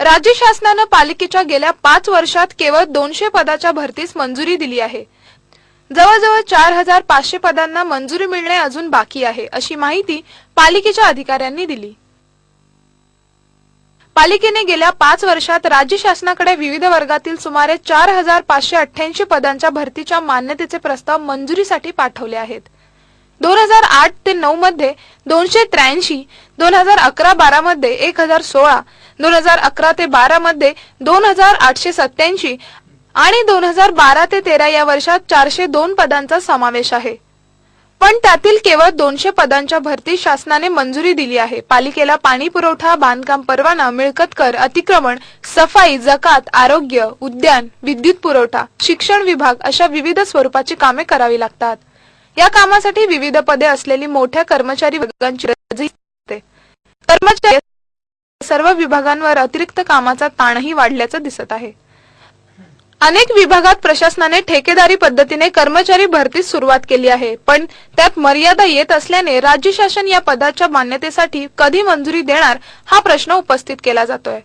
राज्य शासनानं पालिकेच्या गेल्या पाच वर्षात केवळ दोनशे पदाच्या भरतीस मंजुरी दिली आहे. जवळजवळ चार हजार पाचशे पदांना मंजुरी मिळणे अजून बाकी आहे अशी माहिती पालिकेच्या अधिकाऱ्यांनी दिली. पालिकेने गेल्या पाच वर्षात राज्य शासनाकडे विविध वर्गातील सुमारे चार हजार पाचशे अठ्ठ्याऐंशी पदांच्या भरतीच्या मान्यतेचे प्रस्ताव मंजुरीसाठी पाठवले आहेत. दोन हजार आठ ते नऊ मध्ये दोनशे त्र्याऐंशी दोन हजार अकरा बारा मध्ये एक हजार सोळा दोन हजार अकरा ते बारा मध्ये दोन हजार आठशे सत्याऐंशी आणि दोन हजार बारा ते तेरा या वर्षात चारशे दोन पदांचा समावेश आहे. पण त्यातील केवळ दोनशे पदांच्या भरती शासनाने मंजुरी दिली आहे. पालिकेला पाणी पुरवठा बांधकाम परवाना मिळकत कर अतिक्रमण सफाई जकात आरोग्य उद्यान विद्युत पुरवठा शिक्षण विभाग अशा विविध स्वरूपाची कामे करावी लागतात. या कामासाठी विविध पदे असलेली मोठ्या कर्मचारी वर्गांची कर्मचारी सर्व विभागांवर अतिरिक्त कामाचा ताणही वाढल्याचं दिसत आहे. अनेक विभागात प्रशासनाने ठेकेदारी पद्धतीने कर्मचारी भरतीस सुरुवात केली आहे पण त्यात मर्यादा येत असल्याने राज्य शासन या पदाच्या मान्यतेसाठी कधी मंजुरी देणार हा प्रश्न उपस्थित केला जातोय.